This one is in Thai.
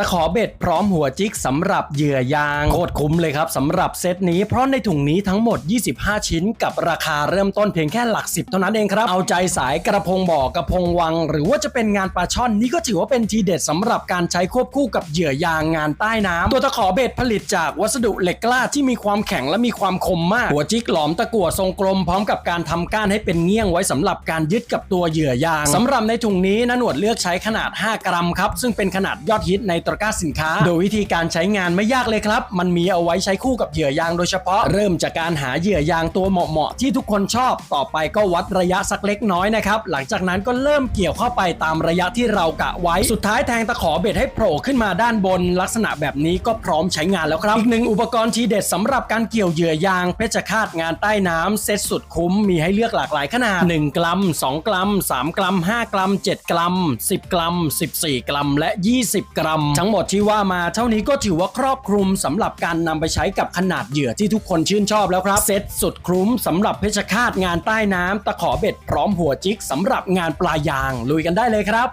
ตะขอเบ็ดพร้อมหัวจิกสำหรับเหยื่อยางโคตรคุ้มเลยครับสำหรับเซตนี้เพราะในถุงนี้ทั้งหมด 25 ชิ้น กับราคาเริ่มต้นเพียงแค่หลักสิบเท่านั้นเองครับ เอาใจสายกระพงบ่อกระพงวัง หรือว่าจะเป็นงานปลาช่อนนี่ก็ถือว่าเป็นทีเด็ดสำหรับการใช้ควบคู่กับเหยื่อยางงานใต้น้ำตัวตะขอเบ็ดผลิตจากวัสดุเหล็กกล้าที่มีความแข็งและมีความคมมาก หัวจิกหลอมตะกั่วทรงกลมพร้อมกับการทำก้านให้เป็นเงี้ยงไว้สำหรับการยึดกับตัวเหยื่อยางสำหรับในถุงนี้นะหนวดเลือกใช้ขนาด 5 กรัมครับซึ่งเป็นขนาดยอดฮิตในตะกร้าสินค้า โดยวิธีการใช้งานไม่ยากเลยครับ มันมีเอาไว้ใช้คู่กับเหยื่อยางโดยเฉพาะ เริ่มจากการหาเหยื่อยางตัวเหมาะๆที่ทุกคนชอบ ต่อไปก็วัดระยะสักเล็กน้อยนะครับ หลังจากนั้นก็เริ่มเกี่ยวเข้าไปตามระยะที่เรากะไว้ สุดท้ายแทงตะขอเบ็ดให้โผล่ขึ้นมาด้านบน ลักษณะแบบนี้ก็พร้อมใช้งานแล้วครับ อีกหนึ่งอุปกรณ์ทีเด็ดสำหรับการเกี่ยวเหยื่อยางเพชรคาตงานใต้น้ำเซ็ตสุดคุ้มมีให้เลือกหลากหลายขนาด 1 กรัม 2 กรัม 3 กรัม 5 กรัม 7 กรัม 10 กรัม 14 กรัม และ 20 กรัมทั้งหมดที่ว่ามาเท่านี้ก็ถือว่าครอบคลุมสำหรับการนำไปใช้กับขนาดเหยื่อที่ทุกคนชื่นชอบแล้วครับเซตสุดคุ้มสำหรับเพชรฆาตงานใต้น้ำตะขอเบ็ดพร้อมหัวจิกสำหรับงานปลายางลุยกันได้เลยครับ